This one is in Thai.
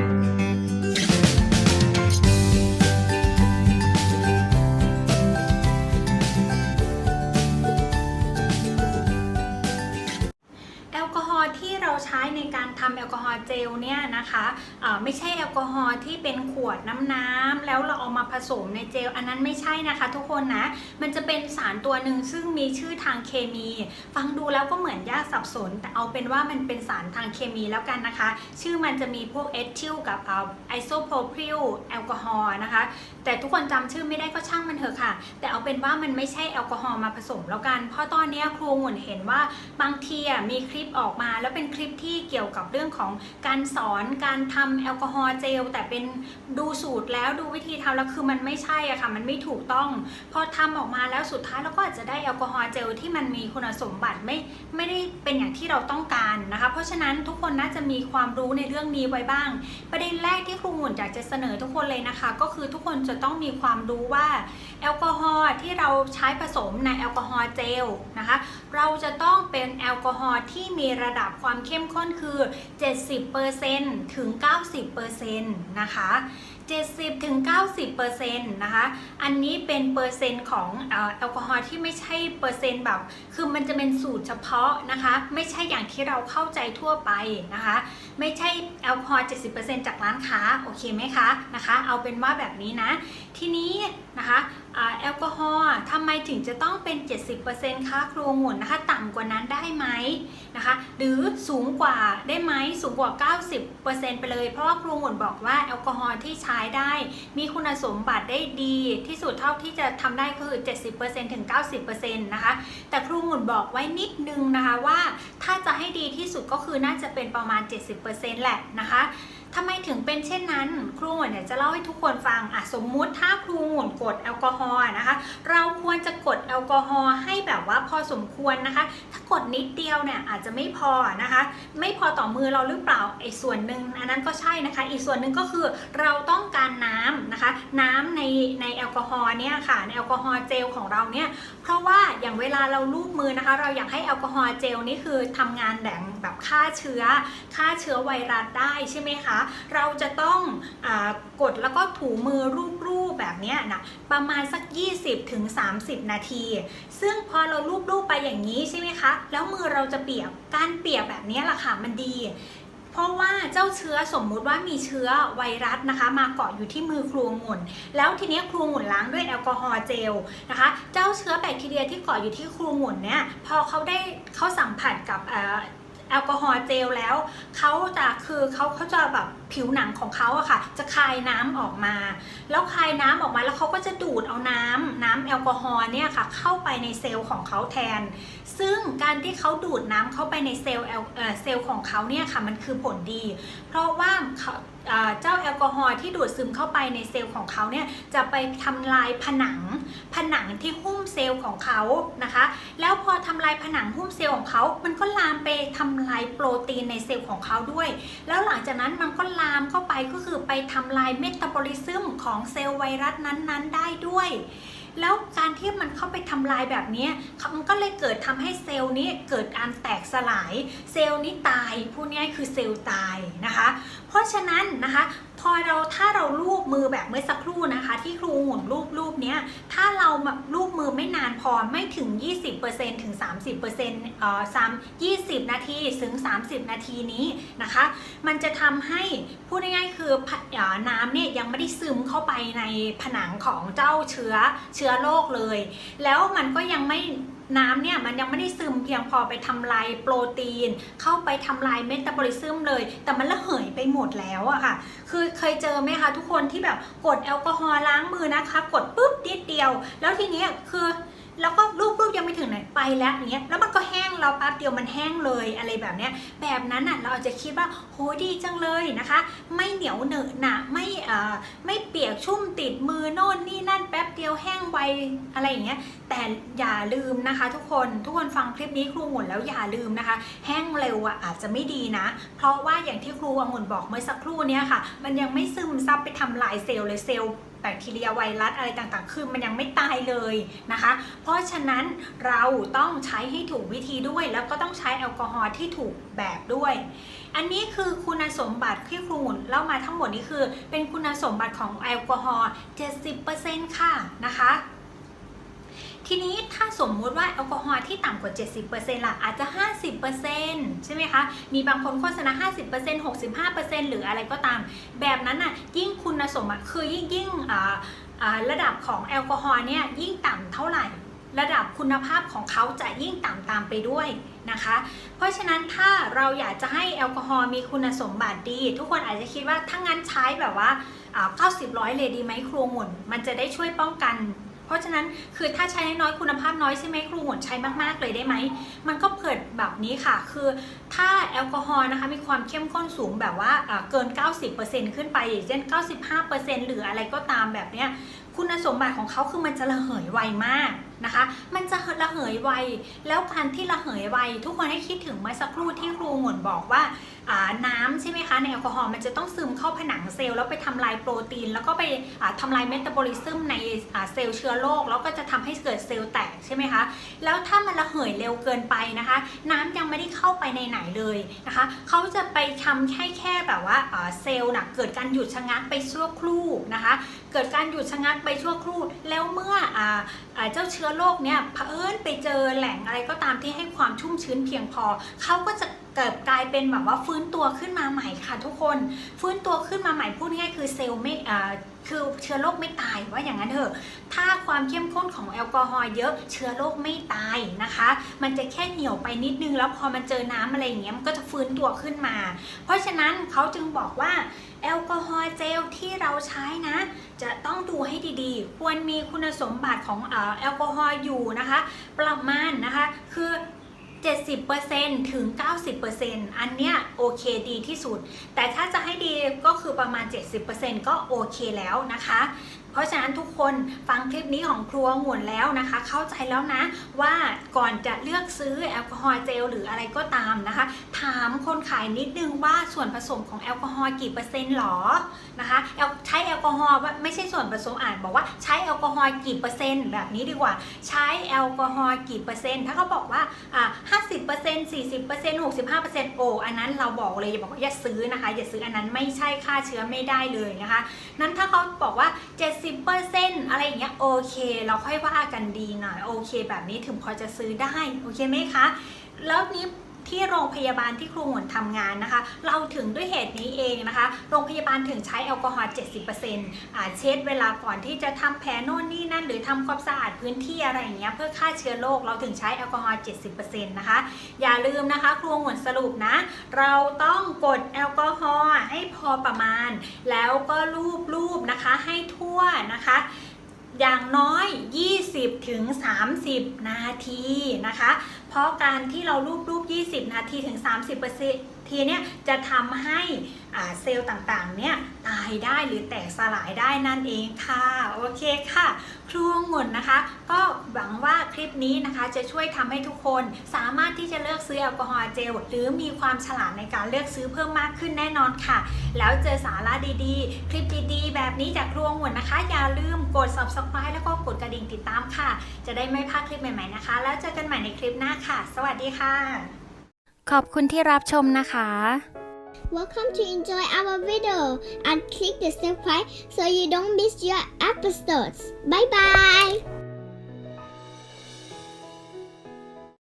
แอลกอฮอล์ที่เราใช้ในการทำแอลกอฮอล์เจลเนี่ยนะคะไม่ใช่แอลกอฮอล์ที่เป็นขวดน้ำๆแล้วเราเอามาผสมในเจล อันนั้นไม่ใช่นะคะ ทุกคนนะ มันจะเป็นสารตัวหนึ่งซึ่งมีชื่อทางเคมี ฟังดูแล้วก็เหมือนยากสับสน แต่เอาเป็นว่ามันเป็นสารทางเคมีแล้วกันนะคะ ชื่อมันจะมีพวกเอทิลกับไอโซโพรพิลแอลกอฮอล์นะคะ แต่ทุกคนจำชื่อไม่ได้ก็ช่างมันเถอะค่ะ แต่เอาเป็นว่ามันไม่ใช่แอลกอฮอล์มาผสมแล้วกัน เพราะตอนนี้ครูหมุนเห็นว่าบางทีมีคลิปออกมา แล้วเป็นคลิปที่เกี่ยวกับเรื่องของการสอนการทำแอลกอฮอล์เจลแต่เป็นดูสูตรแล้วดูวิธีทำแล้วคือมันไม่ใช่อะค่ะ มันไม่ถูกต้อง พอทำออกมาแล้วสุดท้ายเราก็อาจจะได้แอลกอฮอล์เจลที่มันมีคุณสมบัติไม่ไม่ได้เป็นอย่างที่เราต้องการนะคะ เพราะฉะนั้นทุกคนน่าจะมีความรู้ในเรื่องนี้ไว้บ้าง ประเด็นแรกที่ครูหมุนอยากจะเสนอทุกคนเลยนะคะ ก็คือทุกคนจะต้องมีความรู้ว่าแอลกอฮอล์ที่เราใช้ผสมในแอลกอฮอล์เจลนะคะ เราจะต้องเป็นแอลกอฮอล์ที่มีระดับความเข้มข้นคือ 70%ถึง90%นะคะ70ถึง90%นะคะ อันนี้เป็นเปอร์เซ็นต์ของแอลกอฮอล์ที่ไม่ใช่เปอร์เซ็นต์แบบ คือมันจะเป็นสูตรเฉพาะนะคะ ไม่ใช่อย่างที่เราเข้าใจทั่วไปนะคะ ไม่ใช่แอลกอฮอล์70%จากร้านค้า โอเคไหมคะ นะคะ เอาเป็นว่าแบบนี้นะ ทีนี้นะคะแอลกอฮอล์ทำไมถึงจะต้องเป็น 70%คะครูหมุนนะคะ ต่ำกว่านั้นได้ไหมนะคะ หรือสูงกว่าได้ไหมสูงกว่า 90%ไปเลย เพราะว่าครูหมุนบอกว่าแอลกอฮอล์ที่ใช้ได้ มีคุณสมบัติได้ดี ที่สุดเท่าที่จะทำได้คือ 70%ถึง 90%นะคะ แต่ครูหมุนบอกไว้นิดนึงนะคะว่าถ้าจะให้ดีที่สุดก็คือน่าจะเป็นประมาณ 70%แหละนะคะ ทำไมถึงเป็นเช่นนั้น ครูหมุนเนี่ยจะเล่าให้ทุกคนฟังอะสมมุติถ้าครูหมุนกดแอลกอฮอล์นะคะ เราควรจะกดแอลกอฮอล์ให้แบบว่าพอสมควรนะคะ ถ้ากดนิดเดียวเนี่ยอาจจะไม่พอนะคะ ไม่พอต่อมือเราหรือเปล่าไอ้ส่วนหนึ่งอันนั้นก็ใช่นะคะ อีกส่วนหนึ่งก็คือเราต้องการน้ำนะคะ น้ำในในแอลกอฮอล์เนี่ยค่ะในแอลกอฮอล์เจลของเราเนี่ยเพราะว่าอย่างเวลาเราลูบมือนะคะ เราอยากให้แอลกอฮอล์เจลนี่คือทำงานแบบแบบฆ่าเชื้อฆ่าเชื้อไวรัสได้ใช่ไหมคะเราจะต้องอกดแล้วก็ถูมือรูปๆแบบนี้นะประมาณสัก 20-30ถึง30นาที ซึ่งพอเราลูบๆไปอย่างนี้ใช่ไหมคะแล้วมือเราจะเปียกการเปียกแบบนี้แหละค่ะมันดีเพราะว่าเจ้าเชื้อสมมุติว่ามีเชื้อไวรัสนะคะ มาเกาะอยู่ที่มือครูองุ่น แล้วทีนี้ครูองุ่นล้างด้วยแอลกอฮอล์เจลนะคะ เจ้าเชื้อแบคทีเรียที่เกาะอยู่ที่ครูองุ่นเนี่ยพอเขาได้เขาสัมผัสกับ แอลกอฮอล์เจลแล้วเขาจะคือเขาเขาจะแบบผิวหนังของเขาอะค่ะ จะคายน้ำออกมา แล้วคายน้ำออกมาแล้วเขาก็จะดูดเอาน้ำน้ำแอลกอฮอล์เนี่ยค่ะ เข้าไปในเซลล์ของเขาแทน ซึ่งการที่เขาดูดน้ำเข้าไปในเซลล์เอ่อเซลล์ของเขาเนี่ยค่ะมันคือผลดี เพราะว่าเจ้าแอลกอฮอล์ที่ดูดซึมเข้าไปในเซลล์ของเขาเนี่ยจะไปทำลายผนัง ผนังที่หุ้มเซลล์ของเขานะคะ แล้วพอทำลายผนังหุ้มเซลล์ของเขา มันก็ลามไปทำลายโปรตีนในเซลล์ของเขาด้วย แล้วหลังจากนั้นมันก็ลามเข้าไปก็คือไปทำลายเมตาบอลิซึมของเซลล์ไวรัสนั้นๆ ได้ด้วย แล้วการที่มันเข้าไปทำลายแบบนี้มันก็เลยเกิดทำให้เซลล์นี้เกิดการแตกสลาย เซลล์นี้ตายพูดง่ายคือเซลล์ตายนะคะ เพราะฉะนั้นนะคะ พอเราถ้าเราลูบมือแบบเมื่อสักครู่นะคะ ที่ครูหมุนรูปรูปเนี้ยถ้าเราแบบลูบมือไม่นานพอไม่ถึง 20%ถึง 30%เอ่อ3 20 นาทีถึง 30 นาทีนี้นะคะ มันจะทำให้พูดง่ายๆคืออน้ำเนี่ยยังไม่ได้ซึมเข้าไปในผนังของเจ้าเชื้อเชื้อโรคเลย แล้วมันก็ยังไม่ น้ำเนี่ยมันยังไม่ได้ซึมเพียงพอไปทำลายโปรตีน เข้าไปทำลายเมตาบอลิซึมเลย แต่มันละเหยไปหมดแล้วอะค่ะ คือเคยเจอไหมคะทุกคนที่แบบกดแอลกอฮอล์ล้างมือนะคะ กดปุ๊บนิดเดียว แล้วทีเนี้ยคือ แล้วก็รูปรูปยังไม่ถึงไหนไปแล้วอย่างเงี้ยแล้วมันก็แห้งเราแป๊บเดียวมันแห้งเลยอะไรแบบเนี้ยแบบนั้นอะเราอาจจะคิดว่าโหดีจังเลยนะคะ ไม่เหนียวเหนอะหนะไม่เอ่อไม่เปียกชุ่มติดมือโน่นนี่นั่นแป๊บเดียวแห้งไวอะไรอย่างเงี้ยแต่อย่าลืมนะคะ ทุกคนทุกคนฟังคลิปนี้ครูหมุนแล้วอย่าลืมนะคะ แห้งเร็วอะอาจจะไม่ดีนะ เพราะว่าอย่างที่ครูองุ่นบอกเมื่อสักครู่เนี้ยค่ะ มันยังไม่ซึมซับไปทำลายเซลล์เลยเซลล์ แบคทีเรียไวรัสอะไรต่างๆ คือมันยังไม่ตายเลยนะคะ เพราะฉะนั้นเราต้องใช้ให้ถูกวิธีด้วย แล้วก็ต้องใช้แอลกอฮอล์ที่ถูกแบบด้วย อันนี้คือคุณสมบัติที่ครูหมุนเล่ามาทั้งหมดนี้คือ เป็นคุณสมบัติของแอลกอฮอล์ 70%ค่ะนะคะ ทีนี้ถ้าสมมุติว่าแอลกอฮอล์ที่ต่ำกว่า 70%ล่ะอาจจะ 50%ใช่ไหมคะ มีบางคนโฆษณา 50% 65%หรืออะไรก็ตาม แบบนั้นน่ะยิ่งคุณสมบัติคือยิ่งยิ่งระดับของแอลกอฮอล์เนี่ยยิ่งต่ำเท่าไหร่ระดับคุณภาพของเขาจะยิ่งต่ำตามไปด้วยนะคะ เพราะฉะนั้นถ้าเราอยากจะให้แอลกอฮอล์มีคุณสมบัติดี ทุกคนอาจจะคิดว่าถ้างั้นใช้แบบว่าอ่า90 ร้อยเลยดีไหมครูหมุน มันจะได้ช่วยป้องกัน เพราะฉะนั้นคือถ้าใช้น้อยคุณภาพน้อยใช่ไหมครูหมุนใช้มากๆเลยได้ไหม มันก็เกิดแบบนี้ค่ะ คือถ้าแอลกอฮอล์นะคะมีความเข้มข้นสูงแบบว่าอ่าเกิน 90%ขึ้นไปอย่างเช่น95%หรืออะไรก็ตามแบบเนี้ย คุณสมบัติของเขาคือมันจะระเหยไวมากนะคะ มันจะระเหยไว แล้วการที่ระเหยไว ทุกคนให้คิดถึงเมื่อสักครู่ที่ครูหมุนบอกว่าน้ำใช่ไหมคะในแอลกอฮอล์มันจะต้องซึมเข้าผนังเซลล์แล้วไปทำลายโปรตีน แล้วก็ไปอ่าทำลายเมตาบอลิซึมในเซลล์เชื้อโรคแล้วก็จะทำให้เกิดเซลล์แตกใช่ไหมคะแล้วถ้ามันระเหยเร็วเกินไปนะคะ น้ำยังไม่ได้เข้าไปในไหนเลยนะคะเขาจะไปทำแค่แค่แบบว่าเซลล์น่ะเกิดการหยุดชะงักไปชั่วครู่นะคะ เกิดการหยุดชะงักไปชั่วครู่ แล้วเมื่อออเจ้าเชื้อโรคเนี่ยเผอิญไปเจอแหล่งอะไรก็ตามที่ให้ความชุ่มชื้นเพียงพอเขาก็จะเกิดกลายเป็นแบบว่าฟื้นตัวขึ้นมาใหม่ค่ะทุกคน ฟื้นตัวขึ้นมาใหม่พูดง่ายคือเซลล์ไม่อ่าคือเชื้อโรคไม่ตายว่าอย่างนั้นเถอะ ถ้าความเข้มข้นของแอลกอฮอล์เยอะเชื้อโรคไม่ตายนะคะ มันจะแค่เหนียวไปนิดนึงแล้วพอมันเจอน้ำอะไรอย่างเงี้ยมันก็จะฟื้นตัวขึ้นมา เพราะฉะนั้นเขาจึงบอกว่าแอลกอฮอล์เจลที่เราใช้นะ จะต้องดูให้ดีๆ ควรมีคุณสมบัติของแอลกอฮอล์อยู่นะคะ ประมาณนะคะ คือ 70%ถึง 90%อันเนี้ยโอเคดีที่สุด แต่ถ้าจะให้ดีก็คือประมาณ 70%ก็โอเคแล้วนะคะ เพราะฉะนั้นทุกคนฟังคลิปนี้ของครัวหมุนแล้วนะคะ เข้าใจแล้วนะว่าก่อนจะเลือกซื้อแอลกอฮอล์เจลหรืออะไรก็ตามนะคะ ถามคนขายนิดนึงว่าส่วนผสมของแอลกอฮอล์กี่เปอร์เซ็นต์หรอนะคะใช้แอลกอฮอล์ไม่ใช่ส่วนผสมอ่านบอกว่าใช้แอลกอฮอล์กี่เปอร์เซ็นต์แบบนี้ดีกว่า ใช้แอลกอฮอล์กี่เปอร์เซ็นต์ถ้าเขาบอกว่าอ่า50% 40% 65%โอ้อันนั้นเราบอกเลยอย่าบอกว่าอย่าซื้อนะคะอย่าซื้ออันนั้นไม่ใช่ค่าเชื้อไม่ได้เลยนะคะนั้นถ้าเขาบอกว่า70%อะไรอย่างเงี้ยโอเค เราค่อยว่ากันดีหน่อยโอเค แบบนี้ถึงพอจะซื้อได้โอเคไหมคะ แล้วนี้ ที่โรงพยาบาลที่ครูหมุนทำงานนะคะ เราถึงด้วยเหตุนี้เองนะคะ โรงพยาบาลถึงใช้แอลกอฮอล์ 70%อ่าเช็ดเวลาก่อนที่จะทำแผลโน่นนี่นั่น หรือทำความสะอาดพื้นที่อะไรอย่างเงี้ยเพื่อฆ่าเชื้อโรคเราถึงใช้แอลกอฮอล์ 70%นะคะ อย่าลืมนะคะ ครูหมุนสรุปนะ เราต้องกดแอลกอฮอล์ให้พอประมาณ แล้วก็ลูบๆนะคะให้ทั่วนะคะ อย่างน้อย 20ถึง30 นาทีนะคะ เพราะการที่เรารูปรูป20 นาทีถึง 30เปอร์เซ็น ทีเนี่ยจะทำให้เซลล์ต่างๆเนี่ยตายได้หรือแตกสลายได้นั่นเองค่ะ โอเคค่ะ ครูงุ่นนะคะ ก็หวังว่าคลิปนี้นะคะจะช่วยทำให้ทุกคนสามารถที่จะเลือกซื้อแอลกอฮอล์เจลหรือมีความฉลาดในการเลือกซื้อเพิ่มมากขึ้นแน่นอนค่ะ แล้วเจอสาระดีๆ คลิปดีๆ แบบนี้จากครูงุ่นนะคะ อย่าลืมกด subscribe แล้วก็กดกระดิ่งติดตามค่ะ จะได้ไม่พลาดคลิปใหม่ๆนะคะ แล้วเจอกันใหม่ในคลิปหน้าค่ะ สวัสดีค่ะ ขอบคุณที่รับชมนะคะ Welcome to enjoy our video and click the subscribe so you don't miss your episodes. Bye bye.